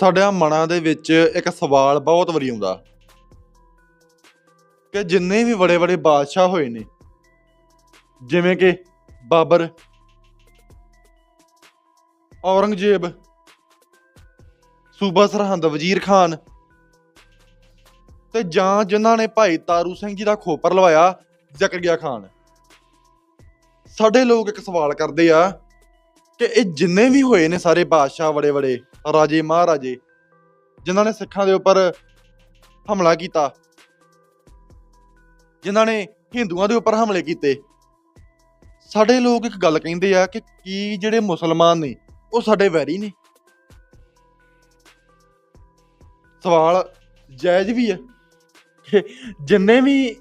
ਸਾਡਿਆਂ ਮਨਾਂ ਦੇ ਵਿੱਚ ਇੱਕ ਸਵਾਲ ਬਹੁਤ ਵਾਰੀ ਆਉਂਦਾ ਕਿ ਜਿੰਨੇ ਵੀ ਬੜੇ ਬੜੇ ਬਾਦਸ਼ਾਹ ਹੋਏ ਨੇ, ਜਿਵੇਂ ਕਿ ਬਾਬਰ, ਔਰੰਗਜ਼ੇਬ, ਸੂਬਾ ਸਰਹੰਦ, ਵਜ਼ੀਰ ਖਾਨ ਤੇ ਜਾਂ ਜਿਨ੍ਹਾਂ ਨੇ ਭਾਈ ਤਾਰੂ ਸਿੰਘ ਜੀ ਦਾ ਖੋਪਰ ਲਵਾਇਆ ਜ਼ਕਰੀਆ ਖਾਨ। ਸਾਡੇ ਲੋਕ ਇੱਕ ਸਵਾਲ ਕਰਦੇ ਆ ਕਿ ਇਹ ਜਿੰਨੇ ਵੀ ਹੋਏ ਨੇ ਸਾਰੇ ਬਾਦਸ਼ਾਹ ਬੜੇ ਬੜੇ ਰਾਜੇ ਮਹਾਰਾਜੇ, ਜਿਨ੍ਹਾਂ ਨੇ ਸਿੱਖਾਂ ਦੇ ਉੱਪਰ ਹਮਲਾ ਕੀਤਾ, ਜਿਨ੍ਹਾਂ ਨੇ ਹਿੰਦੂਆਂ ਦੇ ਉੱਪਰ ਹਮਲੇ ਕੀਤੇ। ਸਾਡੇ ਲੋਕ ਇੱਕ ਗੱਲ ਕਹਿੰਦੇ ਆ ਕਿ ਕੀ ਜਿਹੜੇ ਮੁਸਲਮਾਨ ਨੇ, ਉਹ ਸਾਡੇ ਵੈਰੀ ਨੇ। ਸਵਾਲ ਜਾਇਜ਼ ਵੀ ਹੈ ਕਿ ਜਿੰਨੇ ਵੀ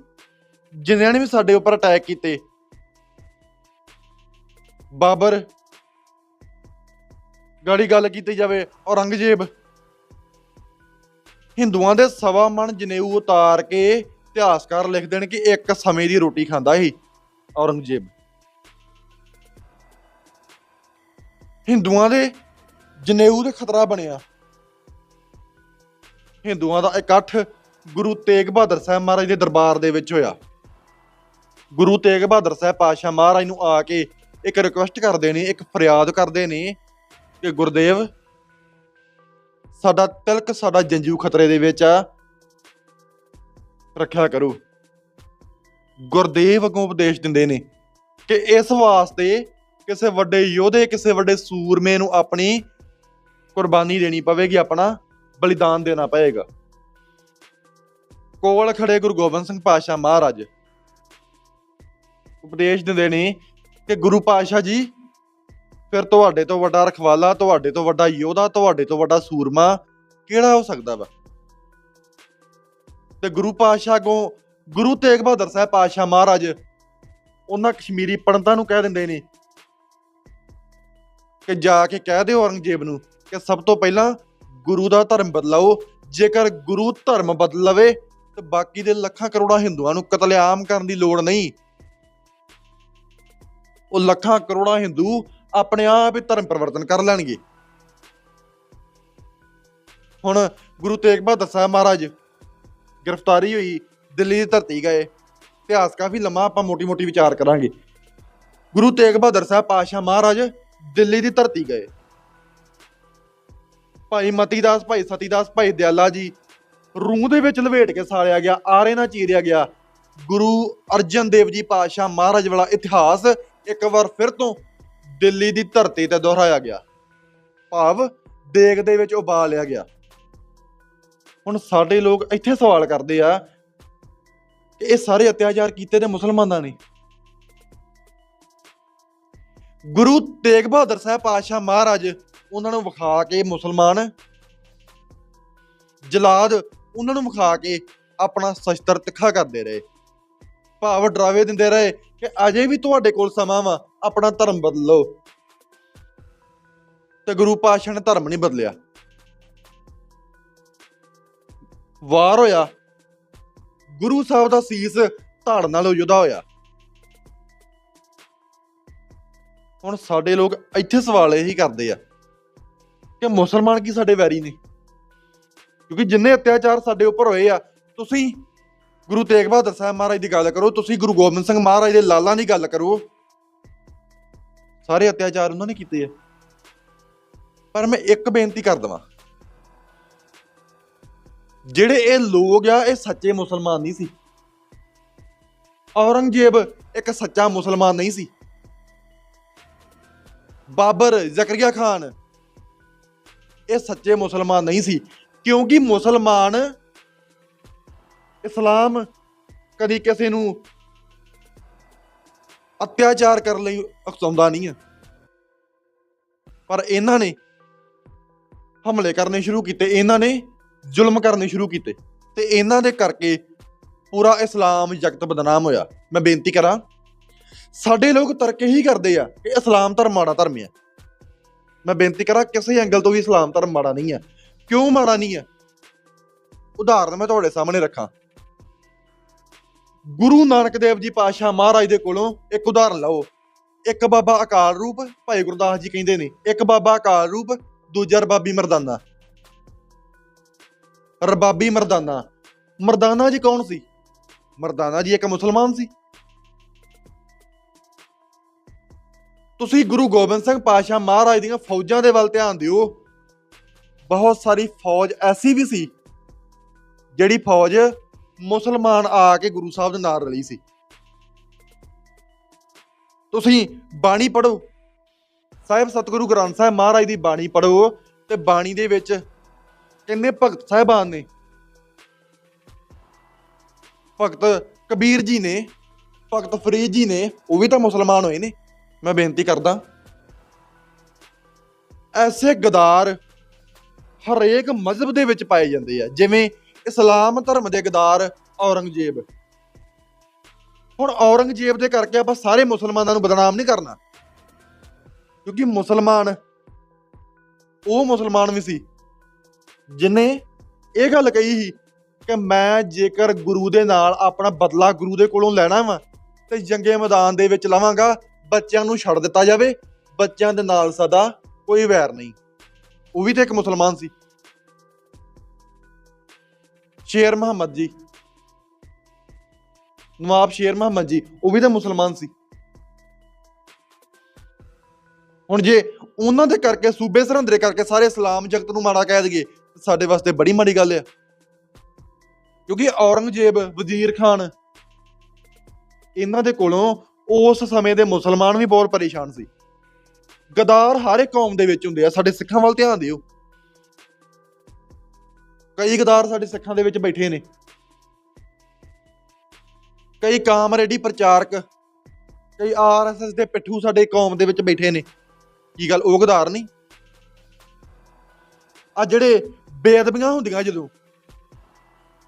ਜਿਨ੍ਹਾਂ ਨੇ ਵੀ ਸਾਡੇ ਉੱਪਰ ਅਟੈਕ ਕੀਤੇ, ਬਾਬਰ ਗਾੜੀ ਗੱਲ ਕੀਤੀ ਜਾਵੇ ਔਰੰਗਜ਼ੇਬ। ਹਿੰਦੂਆਂ ਦੇ ਸਵਾ ਮਣ ਜਨੇਊ ਉਤਾਰ ਕੇ ਇਤਿਹਾਸਕਾਰ ਲਿਖ ਦੇਣ ਕਿ ਇੱਕ ਸਮੇਂ ਦੀ ਰੋਟੀ ਖਾਂਦਾ ਸੀ ਔਰੰਗਜ਼ੇਬ। ਹਿੰਦੂਆਂ ਦੇ ਜਨੇਊ ਦੇ ਖਤਰਾ ਬਣਿਆ। ਹਿੰਦੂਆਂ ਦਾ ਇਕੱਠ ਗੁਰੂ ਤੇਗ ਬਹਾਦਰ ਸਾਹਿਬ ਮਹਾਰਾਜ ਦੇ ਦਰਬਾਰ ਦੇ ਵਿੱਚ ਹੋਇਆ। ਗੁਰੂ ਤੇਗ ਬਹਾਦਰ ਸਾਹਿਬ ਪਾਤਸ਼ਾਹ ਮਹਾਰਾਜ ਨੂੰ ਆ ਕੇ ਇੱਕ ਰਿਕੁਐਸਟ ਕਰਦੇ ਨੇ, ਇੱਕ ਫਰਿਆਦ ਕਰਦੇ ਨੇ ਕਿ ਗੁਰਦੇਵ, ਸਾਡਾ ਤਿਲਕ ਸਾਡਾ ਜੰਜੂ ਖਤਰੇ ਦੇ ਵਿੱਚ ਆ। ਰੱਖਿਆ ਕਰੋ। ਗੁਰਦੇਵ ਅੱਗੋਂ ਉਪਦੇਸ਼ ਦਿੰਦੇ ਨੇ ਕਿ ਇਸ ਵਾਸਤੇ ਕਿਸੇ ਵੱਡੇ ਯੋਧੇ, ਕਿਸੇ ਵੱਡੇ ਸੂਰਮੇ ਨੂੰ ਆਪਣੀ ਕੁਰਬਾਨੀ ਦੇਣੀ ਪਵੇਗੀ, ਆਪਣਾ ਬਲੀਦਾਨ ਦੇਣਾ ਪਵੇਗਾ। ਕੋਲ ਖੜੇ ਗੁਰੂ ਗੋਬਿੰਦ ਸਿੰਘ ਪਾਤਸ਼ਾਹ ਮਹਾਰਾਜ। ਉਪਦੇਸ਼ ਦਿੰਦੇ ਨੇ ਕਿ ਗੁਰੂ ਪਾਤਸ਼ਾਹ ਜੀ ਫਿਰ ਤੁਹਾਡੇ ਤੋਂ ਵੱਡਾ ਰਖਵਾਲਾ, ਤੁਹਾਡੇ ਤੋਂ ਵੱਡਾ ਯੋਧਾ, ਤੁਹਾਡੇ ਤੋਂ ਵੱਡਾ ਸੂਰਮਾ ਕਿਹੜਾ ਹੋ ਸਕਦਾ ਵਾ? ਤੇ ਗੁਰੂ ਪਾਤਸ਼ਾਹ ਕੋ ਗੁਰੂ ਤੇਗ ਬਹਾਦਰ ਸਾਹਿਬ ਪਾਤਸ਼ਾਹ ਮਹਾਰਾਜ ਉਹਨਾਂ ਕਸ਼ਮੀਰੀ ਪੰਡਤਾਂ ਨੂੰ ਕਹਿ ਦਿੰਦੇ ਨੇ ਕਿ ਜਾ ਕੇ ਕਹਿ ਦਿਓ ਔਰੰਗਜ਼ੇਬ ਨੂੰ ਕਿ ਸਭ ਤੋਂ ਪਹਿਲਾਂ ਗੁਰੂ ਦਾ ਧਰਮ ਬਦਲਾਓ, ਜੇਕਰ ਗੁਰੂ ਧਰਮ ਬਦਲ ਲਵੇ ਤੇ ਬਾਕੀ ਦੇ ਲੱਖਾਂ ਕਰੋੜਾਂ ਹਿੰਦੂਆਂ ਨੂੰ ਕਤਲੇਆਮ ਕਰਨ ਦੀ ਲੋੜ ਨਹੀਂ। ਉਹ ਲੱਖਾਂ ਕਰੋੜਾਂ ਹਿੰਦੂ ਆਪਣੇ ਆਪ ਹੀ ਧਰਮ ਪਰਿਵਰਤਨ ਕਰ ਲੈਣਗੇ। ਹੁਣ ਗੁਰੂ ਤੇਗ ਬਹਾਦਰ ਸਾਹਿਬ ਮਹਾਰਾਜ ਗ੍ਰਿਫਤਾਰੀ ਹੋਈ, ਦਿੱਲੀ ਦੀ ਧਰਤੀ ਗਏ। ਇਤਿਹਾਸ ਕਾਫੀ ਲੰਮਾ, ਆਪਾਂ ਮੋਟੀ-ਮੋਟੀ ਵਿਚਾਰ ਕਰਾਂਗੇ। ਗੁਰੂ ਤੇਗ ਬਹਾਦਰ ਸਾਹਿਬ ਪਾਤਸ਼ਾਹ ਮਹਾਰਾਜ ਦਿੱਲੀ ਦੀ ਧਰਤੀ ਗਏ। ਭਾਈ ਮਤੀਦਾਸ, ਭਾਈ ਸਤੀਦਾਸ, ਭਾਈ ਦਿਆਲਾ ਜੀ ਰੂਹ ਦੇ ਵਿੱਚ ਲਵੇਟ ਕੇ ਸਾਲਿਆ ਗਿਆ, ਆਰੇ ਨਾਲ ਚੀਰਿਆ ਗਿਆ। ਗੁਰੂ ਅਰਜਨ ਦੇਵ ਜੀ ਪਾਤਸ਼ਾਹ ਮਹਾਰਾਜ ਵਾਲਾ ਇਤਿਹਾਸ ਇੱਕ ਵਾਰ ਫਿਰ ਤੋਂ ਦਿੱਲੀ ਦੀ ਧਰਤੀ ਤੇ ਦੁਹਰਾਇਆ ਗਿਆ। ਭਾਵ ਦੇਗ ਦੇ ਵਿੱਚ ਉਬਾਲਿਆ ਗਿਆ। ਹੁਣ ਸਾਡੇ ਲੋਕ ਇੱਥੇ ਸਵਾਲ ਕਰਦੇ ਆ ਕਿ ਇਹ ਸਾਰੇ ਅਤਿਆਚਾਰ ਕੀਤੇ ਤੇ ਮੁਸਲਮਾਨਾਂ ਨੇ ਗੁਰੂ ਤੇਗ ਬਹਾਦਰ ਸਾਹਿਬ ਪਾਤਸ਼ਾਹ ਮਹਾਰਾਜ ਉਹਨਾਂ ਨੂੰ ਵਿਖਾ ਕੇ ਮੁਸਲਮਾਨ, ਜਲਾਦ ਉਹਨਾਂ ਨੂੰ ਵਿਖਾ ਕੇ ਆਪਣਾ ਸ਼ਸਤਰ ਤਿੱਖਾ ਕਰਦੇ ਰਹੇ। ਭਾਵ ਡਰਾਵੇ ਦਿੰਦੇ ਰਹੇ ਕਿ ਅਜੇ ਵੀ ਤੁਹਾਡੇ ਕੋਲ ਸਮਾਂ ਵਾ, ਆਪਣਾ ਧਰਮ ਬਦਲੋ। ਤੇ ਗੁਰੂ ਪਾਤਸ਼ਾਹ ਨੇ ਧਰਮ ਨਹੀਂ ਬਦਲਿਆ। ਵਾਰ ਹੋਇਆ, ਗੁਰੂ ਸਾਹਿਬ ਦਾ ਸੀਸ ਧੜ ਨਾਲ ਯੁਦਾ ਹੋਇਆ। ਹੁਣ ਸਾਡੇ ਲੋਕ ਇੱਥੇ ਸਵਾਲ ਇਹੀ ਕਰਦੇ ਆ ਕਿ ਮੁਸਲਮਾਨ ਕੀ ਸਾਡੇ ਵੈਰੀ ਨੇ? ਕਿਉਂਕਿ ਜਿੰਨੇ ਅਤਿਆਚਾਰ ਸਾਡੇ ਉੱਪਰ ਹੋਏ ਆ, ਤੁਸੀਂ ਗੁਰੂ ਤੇਗ ਬਹਾਦਰ ਸਾਹਿਬ ਮਹਾਰਾਜ ਦੀ ਗੱਲ ਕਰੋ, ਤੁਸੀਂ ਗੁਰੂ ਗੋਬਿੰਦ ਸਿੰਘ ਮਹਾਰਾਜ ਦੇ ਲਾਲਾਂ ਦੀ ਗੱਲ ਕਰੋ। ਸਾਰੇ ਅਤਿਆਚਾਰ ਉਹਨਾਂ ਨੇ ਕੀਤੇ ਆ। ਪਰ ਮੈਂ ਇੱਕ ਬੇਨਤੀ ਕਰ ਦਵਾਂ। ਜਿਹੜੇ ਇਹ ਲੋਕ ਆ, ਇਹ ਸੱਚੇ ਮੁਸਲਮਾਨ ਨਹੀਂ ਸੀ। ਔਰੰਗਜ਼ੇਬ ਇੱਕ ਸੱਚਾ ਮੁਸਲਮਾਨ ਨਹੀਂ ਸੀ। ਬਾਬਰ ਜ਼ਕਰੀਆ ਖਾਨ ਇਹ ਸੱਚੇ ਮੁਸਲਮਾਨ ਨਹੀਂ ਸੀ। ਕਿਉਂਕਿ ਮੁਸਲਮਾਨ ਇਸਲਾਮ ਕਦੀ ਕਿਸੇ ਨੂੰ ਅਤਿਆਚਾਰ ਕਰਨ ਲਈ ਉਕਸਾਉਂਦਾ ਨਹੀਂ ਹੈ ਪਰ ਇਹਨਾਂ ਨੇ ਹਮਲੇ ਕਰਨੇ ਸ਼ੁਰੂ ਕੀਤੇ, ਇਹਨਾਂ ਨੇ ਜ਼ੁਲਮ ਕਰਨੇ ਸ਼ੁਰੂ ਕੀਤੇ ਤੇ ਇਹਨਾਂ ਦੇ ਕਰਕੇ ਪੂਰਾ ਇਸਲਾਮ ਜਗਤ ਬਦਨਾਮ ਹੋਇਆ। ਮੈਂ ਬੇਨਤੀ ਕਰਾਂ, ਸਾਡੇ ਲੋਕ ਤਰਕ ਹੀ ਕਰਦੇ ਆ ਕਿ ਇਸਲਾਮ ਧਰਮ ਮਾੜਾ ਧਰਮ ਹੈ ਮੈਂ ਬੇਨਤੀ ਕਰਾਂ, ਕਿਸੇ ਐਂਗਲ ਤੋਂ ਵੀ ਇਸਲਾਮ ਧਰਮ ਮਾੜਾ ਨਹੀਂ ਹੈ ਕਿਉਂ ਮਾੜਾ ਨਹੀਂ ਹੈ ਉਦਾਹਰਨ ਮੈਂ ਤੁਹਾਡੇ ਸਾਹਮਣੇ ਰੱਖਾਂ। ਗੁਰੂ ਨਾਨਕ ਦੇਵ ਜੀ ਪਾਤਸ਼ਾਹ ਮਹਾਰਾਜ ਦੇ ਕੋਲੋਂ ਇੱਕ ਉਦਾਹਰਨ ਲਓ। ਇੱਕ ਬਾਬਾ ਅਕਾਲ ਰੂਪ, ਭਾਈ ਗੁਰਦਾਸ ਜੀ ਕਹਿੰਦੇ ਨੇ, ਇੱਕ ਬਾਬਾ ਅਕਾਲ ਰੂਪ, ਦੂਜਾ ਰਬਾਬੀ ਮਰਦਾਨਾ। ਰਬਾਬੀ ਮਰਦਾਨਾ। ਮਰਦਾਨਾ ਜੀ ਕੌਣ ਸੀ? ਮਰਦਾਨਾ ਜੀ ਇੱਕ ਮੁਸਲਮਾਨ ਸੀ। ਤੁਸੀਂ ਗੁਰੂ ਗੋਬਿੰਦ ਸਿੰਘ ਪਾਤਸ਼ਾਹ ਮਹਾਰਾਜ ਦੀਆਂ ਫੌਜਾਂ ਦੇ ਵੱਲ ਧਿਆਨ ਦਿਓ। ਬਹੁਤ ਸਾਰੀ ਫੌਜ ਐਸੀ ਵੀ ਸੀ, ਜਿਹੜੀ ਫੌਜ ਮੁਸਲਮਾਨ ਆ ਕੇ ਗੁਰੂ ਸਾਹਿਬ ਦੇ ਨਾਲ ਰਲੀ ਸੀ। ਤੁਸੀਂ ਬਾਣੀ ਪੜੋ ਸਾਹਿਬ ਸਤਿਗੁਰੂ ਗ੍ਰੰਥ ਸਾਹਿਬ ਮਹਾਰਾਜ ਦੀ ਬਾਣੀ ਪੜੋ ਤੇ ਬਾਣੀ ਦੇ ਵਿੱਚ ਕਿੰਨੇ ਭਗਤ ਸਾਹਿਬਾਨ ਨੇ? ਭਗਤ ਕਬੀਰ ਜੀ ਨੇ, ਭਗਤ ਫਰੀਦ ਜੀ ਨੇ, ਉਹ ਵੀ ਤਾਂ ਮੁਸਲਮਾਨ ਹੋਏ ਨੇ। ਮੈਂ ਬੇਨਤੀ ਕਰਦਾ, ਐਸੇ ਗਦਾਰ ਹਰੇਕ ਮਜ਼ਹਬ ਦੇ ਵਿੱਚ ਪਾਏ ਜਾਂਦੇ ਆ। ਜਿਵੇਂ ਇਸਲਾਮ ਧਰਮ ਦੇ ਗਦਾਰ ਔਰੰਗਜ਼ੇਬ। ਹੁਣ ਔਰੰਗਜ਼ੇਬ ਦੇ ਕਰਕੇ ਆਪਾਂ ਸਾਰੇ ਮੁਸਲਮਾਨਾਂ ਨੂੰ ਬਦਨਾਮ ਨਹੀਂ ਕਰਨਾ। ਕਿਉਂਕਿ ਮੁਸਲਮਾਨ, ਉਹ ਮੁਸਲਮਾਨ ਵੀ ਸੀ, ਜਿਨੇ ਇਹ ਗੱਲ ਕਹੀ ਸੀ ਕਿ ਮੈਂ ਜੇਕਰ ਗੁਰੂ ਦੇ ਨਾਲ ਆਪਣਾ ਬਦਲਾ ਗੁਰੂ ਦੇ ਕੋਲੋਂ ਲੈਣਾ ਵਾ, ਤੇ ਜੰਗੇ ਮੈਦਾਨ ਦੇ ਵਿੱਚ ਲਵਾਂਗਾ, ਬੱਚਿਆਂ ਨੂੰ ਛੱਡ ਦਿੱਤਾ ਜਾਵੇ, ਬੱਚਿਆਂ ਦੇ ਨਾਲ ਸਦਾ ਕੋਈ ਵੈਰ ਨਹੀਂ। ਉਹ ਵੀ ਤਾਂ ਇੱਕ ਮੁਸਲਮਾਨ ਸੀ। ਸ਼ੇਰ ਮੁਹੰਮਦ ਜੀ। ਨਵਾਬ ਸ਼ੇਰ ਮੁਹੰਮਦ ਜੀ, ਉਹ ਵੀ ਤਾਂ ਮੁਸਲਮਾਨ ਸੀ। ਹੁਣ ਜੇ ਉਹਨਾਂ ਦੇ ਕਰਕੇ, ਸੂਬੇ ਸਰਹੰਦਰੇ ਕਰਕੇ ਸਾਰੇ ਇਸਲਾਮ ਜਗਤ ਨੂੰ ਮਾੜਾ ਕਹਿ ਦਈਏ ਸਾਡੇ ਵਾਸਤੇ ਬੜੀ ਮਾੜੀ ਗੱਲ ਆ। ਕਿਉਂਕਿ ਔਰੰਗਜ਼ੇਬ, ਵਜ਼ੀਰ ਖਾਨ, ਇਹਨਾਂ ਦੇ ਕੋਲੋਂ ਉਸ ਸਮੇਂ ਦੇ ਮੁਸਲਮਾਨ ਵੀ ਬਹੁਤ ਪਰੇਸ਼ਾਨ ਸੀ। ਗਦਾਰ ਹਰ ਇੱਕ ਕੌਮ ਦੇ ਵਿੱਚ ਹੁੰਦੇ ਆ, ਸਾਡੇ ਸਿੱਖਾਂ ਵੱਲ ਧਿਆਨ ਦਿਓ। ਕਈ ਗਦਾਰ ਸਾਡੇ ਸਿੱਖਾਂ ਦੇ ਵਿੱਚ ਬੈਠੇ ਨੇ। ਕਈ ਕਾਮਰੇਡੀ ਪ੍ਰਚਾਰਕ, ਕਈ ਆਰਐਸਐਸ ਦੇ ਪਿੱਠੂ ਸਾਡੇ ਕੌਮ ਦੇ ਵਿੱਚ ਬੈਠੇ ਨੇ। ਕੀ ਗੱਲ, ਉਹ ਗਦਾਰ ਨਹੀਂ? ਆ ਜਿਹੜੇ ਬੇਅਦਬੀਆਂ ਹੁੰਦੀਆਂ ਜਦੋਂ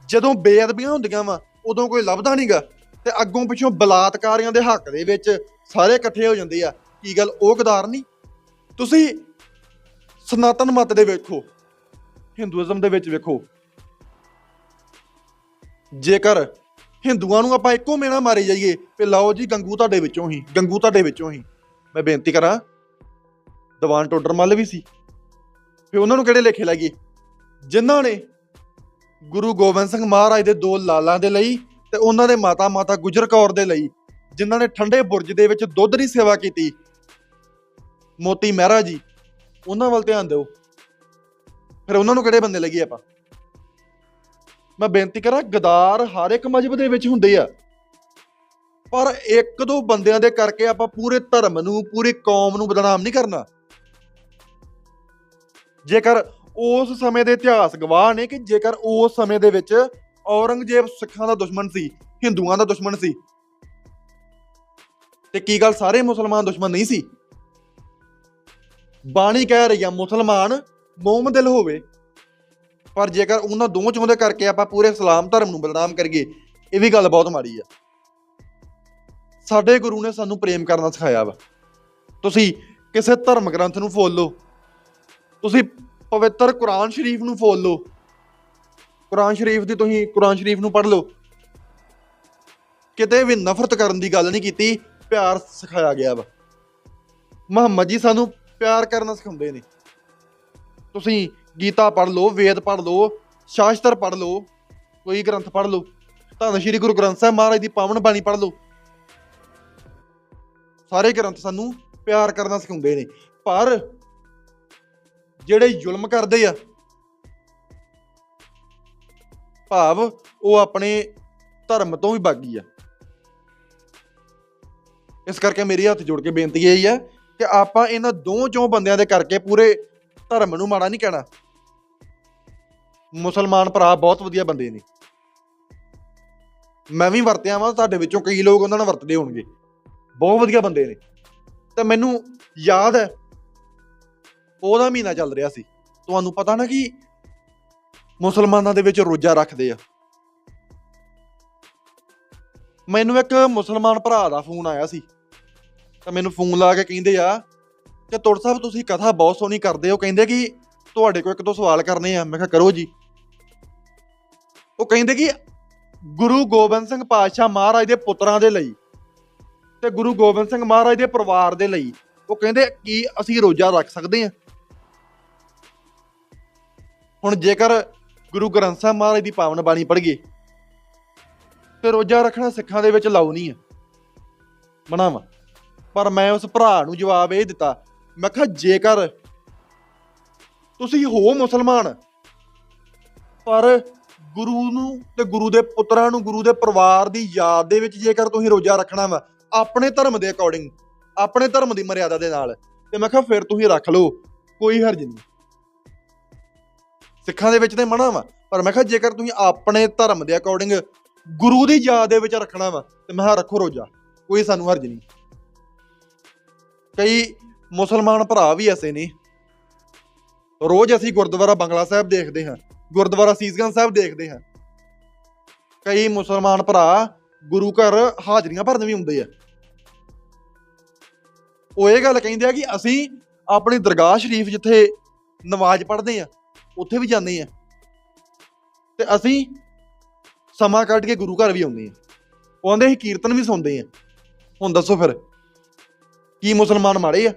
ਜਦੋਂ ਬੇਅਦਬੀਆਂ ਹੁੰਦੀਆਂ ਵਾ, ਉਦੋਂ ਕੋਈ ਲੱਭਦਾ ਨਹੀਂਗਾ ਤੇ ਅੱਗੋਂ ਪਿੱਛੋਂ ਬਲਾਤਕਾਰੀਆਂ ਦੇ ਹੱਕ ਦੇ ਵਿੱਚ ਸਾਰੇ ਇਕੱਠੇ ਹੋ ਜਾਂਦੇ ਆ। ਕੀ ਗੱਲ, ਉਹ ਗਦਾਰ ਨਹੀਂ? ਤੁਸੀਂ ਸਨਾਤਨ ਮਤ ਦੇ ਵੇਖੋ। ਹਿੰਦੂਇਜ਼ਮ ਦੇ ਵਿੱਚ ਵੇਖੋ। ਜੇਕਰ ਹਿੰਦੂਆਂ ਨੂੰ ਆਪਾਂ ਇੱਕੋ ਮੇਣਾ ਮਾਰੀ ਜਾਈਏ ਤੇ ਲਓ ਜੀ ਗੰਗੂ ਤੁਹਾਡੇ ਵਿੱਚੋਂ ਹੀ, ਗੰਗੂ ਤੁਹਾਡੇ ਵਿੱਚੋਂ ਹੀ। ਮੈਂ ਬੇਨਤੀ ਕਰਾਂ, ਦੀਵਾਨ ਟੋਡਰ ਮੱਲ ਵੀ ਸੀ। ਫੇ ਉਹਨਾਂ ਨੂੰ ਕਿਹੜੇ ਲੇਖੇ ਲਾਈਏ? ਜਿਨ੍ਹਾਂ ਨੇ ਗੁਰੂ ਗੋਬਿੰਦ ਸਿੰਘ ਮਹਾਰਾਜ ਦੇ ਦੋ ਲਾਲਾਂ ਦੇ ਲਈ ਤੇ ਉਹਨਾਂ ਦੇ ਮਾਤਾ ਮਾਤਾ ਗੁਜਰ ਕੌਰ ਦੇ ਲਈ, ਜਿਨ੍ਹਾਂ ਨੇ ਠੰਡੇ ਬੁਰਜ ਦੇ ਵਿੱਚ ਦੁੱਧ ਦੀ ਸੇਵਾ ਕੀਤੀ। ਮੋਤੀ ਮਹਿਰਾ ਜੀ, ਉਹਨਾਂ ਵੱਲ ਧਿਆਨ ਦਿਓ। ਫਿਰ ਉਹਨਾਂ ਨੂੰ ਕਿਹੜੇ ਬੰਦੇ ਲੱਗੇ ਆਪਾਂ? ਮੈਂ ਬੇਨਤੀ ਕਰਾਂ, ਗਦਾਰ ਹਰ ਇੱਕ ਮਜਬ ਦੇ ਵਿੱਚ ਹੁੰਦੇ ਆ। ਪਰ ਇੱਕ ਦੋ ਬੰਦਿਆਂ ਦੇ ਕਰਕੇ ਆਪਾਂ ਪੂਰੇ ਧਰਮ ਨੂੰ, ਪੂਰੀ ਕੌਮ ਨੂੰ ਬਦਨਾਮ ਨਹੀਂ ਕਰਨਾ। ਜੇਕਰ ਉਸ ਸਮੇਂ ਦੇ ਇਤਿਹਾਸ ਗਵਾਹ ਨੇ ਕਿ ਜੇਕਰ ਉਸ ਸਮੇਂ ਦੇ ਵਿੱਚ ਔਰੰਗਜ਼ੇਬ ਸਿੱਖਾਂ ਦਾ ਦੁਸ਼ਮਣ ਸੀ, ਹਿੰਦੂਆਂ ਦਾ ਦੁਸ਼ਮਣ ਸੀ, ਤੇ ਕੀ ਗੱਲ ਸਾਰੇ ਮੁਸਲਮਾਨ ਦੁਸ਼ਮਣ ਨਹੀਂ ਸੀ? ਬਾਣੀ ਕਹਿ ਰਹੀ ਆ, ਮੁਸਲਮਾਨ ਮੋਮ ਦਿਲ ਹੋਵੇ, ਪਰ ਜੇਕਰ ਉਹਨਾਂ ਦੋਵਾਂ ਚੋਂ ਦੇ ਕਰਕੇ ਆਪਾਂ ਪੂਰੇ ਇਸਲਾਮ ਧਰਮ ਨੂੰ ਬਦਨਾਮ ਕਰੀਏ, ਇਹ ਵੀ ਗੱਲ ਬਹੁਤ ਮਾੜੀ ਆ। ਸਾਡੇ ਗੁਰੂ ਨੇ ਸਾਨੂੰ ਪ੍ਰੇਮ ਕਰਨਾ ਸਿਖਾਇਆ ਵਾ। ਤੁਸੀਂ ਕਿਸੇ ਧਰਮ ਗ੍ਰੰਥ ਨੂੰ ਫੋਲ ਲਓ ਤੁਸੀਂ ਪਵਿੱਤਰ ਕੁਰਾਨ ਸ਼ਰੀਫ ਨੂੰ ਫੋਲ ਲਓ ਕੁਰਾਨ ਸ਼ਰੀਫ ਦੀ ਤੁਸੀਂ ਕੁਰਾਨ ਸ਼ਰੀਫ ਨੂੰ ਪੜ੍ਹ ਲਓ। ਕਿਤੇ ਵੀ ਨਫ਼ਰਤ ਕਰਨ ਦੀ ਗੱਲ ਨਹੀਂ ਕੀਤੀ, ਪਿਆਰ ਸਿਖਾਇਆ ਗਿਆ ਵਾ। ਮੁਹੰਮਦ ਜੀ ਸਾਨੂੰ ਪਿਆਰ ਕਰਨਾ ਸਿਖਾਉਂਦੇ ਨੇ। ਤੁਸੀਂ ਗੀਤਾ ਪੜ੍ਹ ਲਓ, ਵੇਦ ਪੜ੍ਹ ਲਓ, ਸ਼ਾਸਤਰ ਪੜ੍ਹ ਲਓ, ਕੋਈ ਗ੍ਰੰਥ ਪੜ੍ਹ ਲਓ, ਧੰਨ ਸ਼੍ਰੀ ਗੁਰੂ ਗ੍ਰੰਥ ਸਾਹਿਬ ਮਹਾਰਾਜ ਦੀ ਪਾਵਨ ਬਾਣੀ ਪੜ੍ਹ ਲਓ। ਸਾਰੇ ਗ੍ਰੰਥ ਸਾਨੂੰ ਪਿਆਰ ਕਰਨਾ ਸਿਖਾਉਂਦੇ ਨੇ, ਪਰ ਜਿਹੜੇ ਜ਼ੁਲਮ ਕਰਦੇ ਆ, ਭਾਵ ਉਹ ਆਪਣੇ ਧਰਮ ਤੋਂ ਵੀ ਬਾਗੀ ਆ। ਇਸ ਕਰਕੇ ਮੇਰੀ ਹੱਥ ਜੋੜ ਕੇ ਬੇਨਤੀ ਇਹ ਆ ਕਿ ਆਪਾਂ ਇਹਨਾਂ ਦੋ ਚੋਂ ਬੰਦਿਆਂ ਦੇ ਕਰਕੇ ਪੂਰੇ ਧਰਮ ਨੂੰ ਮਾੜਾ ਨਹੀਂ ਕਹਿਣਾ। ਮੁਸਲਮਾਨ ਭਰਾ ਬਹੁਤ ਵਧੀਆ ਬੰਦੇ ਨੇ। ਮੈਂ ਵੀ ਵਰਤਿਆ ਵਾਂ ਤੁਹਾਡੇ ਵਿੱਚੋਂ ਕਈ ਲੋਕ ਉਹਨਾਂ ਨਾਲ ਵਰਤਦੇ ਹੋਣਗੇ। ਬਹੁਤ ਵਧੀਆ ਬੰਦੇ ਨੇ। ਤਾਂ ਮੈਨੂੰ ਯਾਦ ਹੈ, ਉਹਦਾ ਮਹੀਨਾ ਚੱਲ ਰਿਹਾ ਸੀ। ਤੁਹਾਨੂੰ ਪਤਾ ਨਾ ਕਿ ਮੁਸਲਮਾਨਾਂ ਦੇ ਵਿੱਚ ਰੋਜ਼ਾ ਰੱਖਦੇ ਆ। ਮੈਨੂੰ ਇੱਕ ਮੁਸਲਮਾਨ ਭਰਾ ਦਾ ਫੋਨ ਆਇਆ ਸੀ। ਤਾਂ ਮੈਨੂੰ ਫੋਨ ਲਾ ਕੇ ਕਹਿੰਦੇ ਆ ਤੇ ਤੁਰ ਸਾਹਿਬ, ਤੁਸੀਂ ਕਥਾ ਬਹੁਤ ਸੋਹਣੀ ਕਰਦੇ ਹੋ। ਕਹਿੰਦੇ ਕਿ ਤੁਹਾਡੇ ਕੋਲ ਇੱਕ ਦੋ ਸਵਾਲ ਕਰਨੇ ਆ। ਮੈਂ ਕਿਹਾ, ਕਰੋ ਜੀ। ਉਹ ਕਹਿੰਦੇ ਕਿ ਗੁਰੂ ਗੋਬਿੰਦ ਸਿੰਘ ਪਾਤਸ਼ਾਹ ਮਹਾਰਾਜ ਦੇ ਪੁੱਤਰਾਂ ਦੇ ਲਈ ਤੇ ਗੁਰੂ ਗੋਬਿੰਦ ਸਿੰਘ ਮਹਾਰਾਜ ਦੇ ਪਰਿਵਾਰ ਦੇ ਲਈ, ਉਹ ਕਹਿੰਦੇ ਕੀ ਅਸੀਂ ਰੋਜ਼ਾ ਰੱਖ ਸਕਦੇ ਹਾਂ। ਹੁਣ ਜੇਕਰ ਗੁਰੂ ਗ੍ਰੰਥ ਸਾਹਿਬ ਮਹਾਰਾਜ ਦੀ ਪਾਵਨ ਬਾਣੀ ਪੜ੍ਹੀਏ, ਤੇ ਰੋਜ਼ਾ ਰੱਖਣਾ ਸਿੱਖਾਂ ਦੇ ਵਿੱਚ ਲਾਉ ਨਹੀਂ ਆ। ਮਨਾ ਪਰ ਮੈਂ ਉਸ ਭਰਾ ਨੂੰ ਜਵਾਬ ਇਹ ਦਿੱਤਾ ਮੈਂ ਕਿਹਾ ਜੇਕਰ ਤੁਸੀਂ ਹੋ ਮੁਸਲਮਾਨ। ਪਰ ਗੁਰੂ ਨੂੰ ਤੇ ਗੁਰੂ ਦੇ ਪੁੱਤਰਾਂ ਨੂੰ, ਗੁਰੂ ਦੇ ਪਰਿਵਾਰ ਦੀ ਯਾਦ ਦੇ ਵਿੱਚ ਜੇਕਰ ਤੁਸੀਂ ਰੋਜ਼ਾ ਰੱਖਣਾ ਵਾ, ਆਪਣੇ ਧਰਮ ਦੇ ਅਕੋਰਡਿੰਗ ਆਪਣੇ ਧਰਮ ਦੀ ਮਰਿਆਦਾ ਦੇ ਨਾਲ, ਤੇ ਮੈਂ ਕਿਹਾ, ਫਿਰ ਤੁਸੀਂ ਰੱਖ ਲਓ, ਕੋਈ ਹਰਜ ਨਹੀਂ। ਸਿੱਖਾਂ ਦੇ ਵਿੱਚ ਤੇ ਮਨਾ ਵਾ, ਪਰ ਮੈਂ ਕਿਹਾ, ਜੇਕਰ ਤੁਸੀਂ ਆਪਣੇ ਧਰਮ ਦੇ ਅਕੋਰਡਿੰਗ ਗੁਰੂ ਦੀ ਯਾਦ ਦੇ ਵਿੱਚ ਰੱਖਣਾ ਵਾ, ਤੇ ਮੈਂ ਕਿਹਾ, ਰੱਖੋ ਰੋਜ਼ਾ, ਕੋਈ ਸਾਨੂੰ ਹਰਜ ਨਹੀਂ। ਕਈ ਮੁਸਲਮਾਨ ਭਰਾ ਵੀ ਐਸੇ ਨੇ। ਰੋਜ਼ ਅਸੀਂ ਗੁਰਦੁਆਰਾ ਬੰਗਲਾ ਸਾਹਿਬ ਦੇਖਦੇ ਹਾਂ, ਗੁਰਦੁਆਰਾ ਸੀਸਗੰਜ ਸਾਹਿਬ ਦੇਖਦੇ ਹਾਂ। ਕਈ ਮੁਸਲਮਾਨ ਭਰਾ ਗੁਰੂ ਘਰ ਹਾਜ਼ਰੀਆਂ ਭਰਨ ਵੀ ਹੁੰਦੇ ਆ। ਉਹ ਇਹ ਗੱਲ ਕਹਿੰਦੇ ਆ ਕਿ ਅਸੀਂ ਆਪਣੀ ਦਰਗਾਹ ਸ਼ਰੀਫ ਜਿੱਥੇ ਨਮਾਜ਼ ਪੜ੍ਹਦੇ ਆ ਉੱਥੇ ਵੀ ਜਾਂਦੇ ਆ ਤੇ ਅਸੀਂ ਸਮਾਂ ਕੱਢ ਕੇ ਗੁਰੂ ਘਰ ਵੀ ਆਉਂਦੇ ਆ ਉਹ ਆਂਦੇ ਅਸੀਂ ਕੀਰਤਨ ਵੀ ਸੁਣਦੇ ਆ ਹੁਣ ਦੱਸੋ ਫਿਰ, ਕੀ ਮੁਸਲਮਾਨ ਮਾੜੇ ਆ?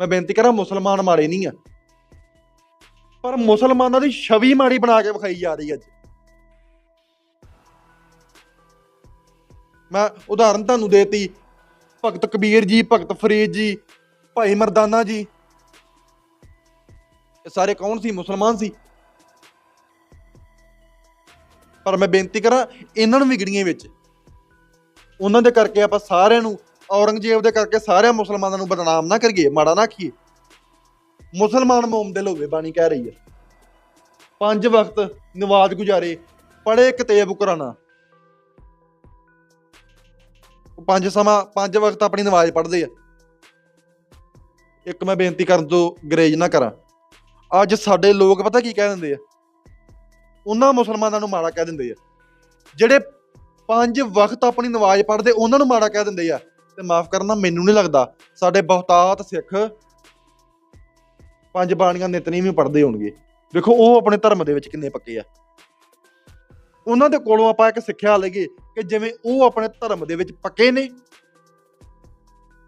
ਮੈਂ ਬੇਨਤੀ ਕਰਾਂ ਮੁਸਲਮਾਨ ਮਾੜੇ ਨਹੀਂ ਆ। ਪਰ ਮੁਸਲਮਾਨਾਂ ਦੀ ਛਵੀ ਮਾੜੀ ਬਣਾ ਕੇ ਵਿਖਾਈ ਜਾ ਰਹੀ ਅੱਜ। ਮੈਂ ਉਦਾਹਰਨ ਤੁਹਾਨੂੰ ਦੇਤੀ, ਭਗਤ ਕਬੀਰ ਜੀ, ਭਗਤ ਫਰੀਦ ਜੀ, ਭਾਈ ਮਰਦਾਨਾ ਜੀ। ਇਹ ਸਾਰੇ ਕੌਣ ਸੀ? ਮੁਸਲਮਾਨ ਸੀ। ਪਰ ਮੈਂ ਬੇਨਤੀ ਕਰਾਂ, ਇਹਨਾਂ ਨੂੰ ਵਿਗੜੀਆਂ ਵਿੱਚ। ਉਹਨਾਂ ਦੇ ਕਰਕੇ ਆਪਾਂ ਸਾਰਿਆਂ ਨੂੰ ਔਰੰਗਜ਼ੇਬ ਦੇ ਕਰਕੇ ਸਾਰਿਆਂ ਮੁਸਲਮਾਨਾਂ ਨੂੰ ਬਦਨਾਮ ਨਾ ਕਰੀਏ, ਮਾੜਾ ਨਾ ਆਖੀਏ। ਮੁਸਲਮਾਨ ਮੋਮਦਿਲ ਹੋਵੇ ਬਾਣੀ ਕਹਿ ਰਹੀ ਹੈ। ਪੰਜ ਵਕਤ ਨਮਾਜ਼ ਗੁਜ਼ਾਰੇ ਪੜੇ ਕਿਤਾਬ ਕੁਰਾਨਾ। ਪੰਜ ਸਮਾਂ, ਪੰਜ ਵਕਤ ਆਪਣੀ ਨਮਾਜ਼ ਪੜ੍ਹਦੇ ਆ। ਇੱਕ ਮੈਂ ਬੇਨਤੀ ਕਰਨ ਤੋਂ ਗਰੇਜ ਨਾ ਕਰਾਂ। ਅੱਜ ਸਾਡੇ ਲੋਕ ਪਤਾ ਕੀ ਕਹਿ ਦਿੰਦੇ ਆ? ਉਹਨਾਂ ਮੁਸਲਮਾਨਾਂ ਨੂੰ ਮਾੜਾ ਕਹਿ ਦਿੰਦੇ ਆ। ਜਿਹੜੇ ਪੰਜ ਵਕਤ ਆਪਣੀ ਨਮਾਜ਼ ਪੜ੍ਹਦੇ, ਉਹਨਾਂ ਨੂੰ ਮਾੜਾ ਕਹਿ ਦਿੰਦੇ ਆ। ਤੇ ਮਾਫ ਕਰਨਾ, ਮੈਨੂੰ ਨਹੀਂ ਲੱਗਦਾ। ਸਾਡੇ ਬਹੁਤਾਤ ਸਿੱਖ ਪੰਜ ਬਾਣੀਆਂ ਨਿਤਨੀ ਵੀ ਪੜ੍ਹਦੇ ਹੋਣਗੇ। ਵੇਖੋ ਉਹ ਆਪਣੇ ਧਰਮ ਦੇ ਵਿੱਚ ਕਿੰਨੇ ਪੱਕੇ ਆ। ਉਹਨਾਂ ਦੇ ਕੋਲੋਂ ਆਪਾਂ ਇੱਕ ਸਿੱਖਿਆ ਲਈਏ ਕਿ ਜਿਵੇਂ ਉਹ ਆਪਣੇ ਧਰਮ ਦੇ ਵਿੱਚ ਪੱਕੇ ਨੇ।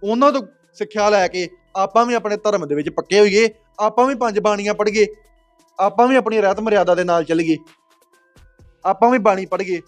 ਉਹਨਾਂ ਤੋਂ ਸਿੱਖਿਆ ਲੈ ਕੇ ਆਪਾਂ ਵੀ ਆਪਣੇ ਧਰਮ ਦੇ ਵਿੱਚ ਪੱਕੇ ਹੋਈਏ, ਆਪਾਂ ਵੀ ਪੰਜ ਬਾਣੀਆਂ ਪੜ੍ਹੀਏ, ਆਪਾਂ ਵੀ ਆਪਣੀ ਰਹਿਤ ਮਰਿਆਦਾ ਦੇ ਨਾਲ ਚੱਲੀਏ, ਆਪਾਂ ਵੀ ਬਾਣੀ ਪੜ੍ਹੀਏ।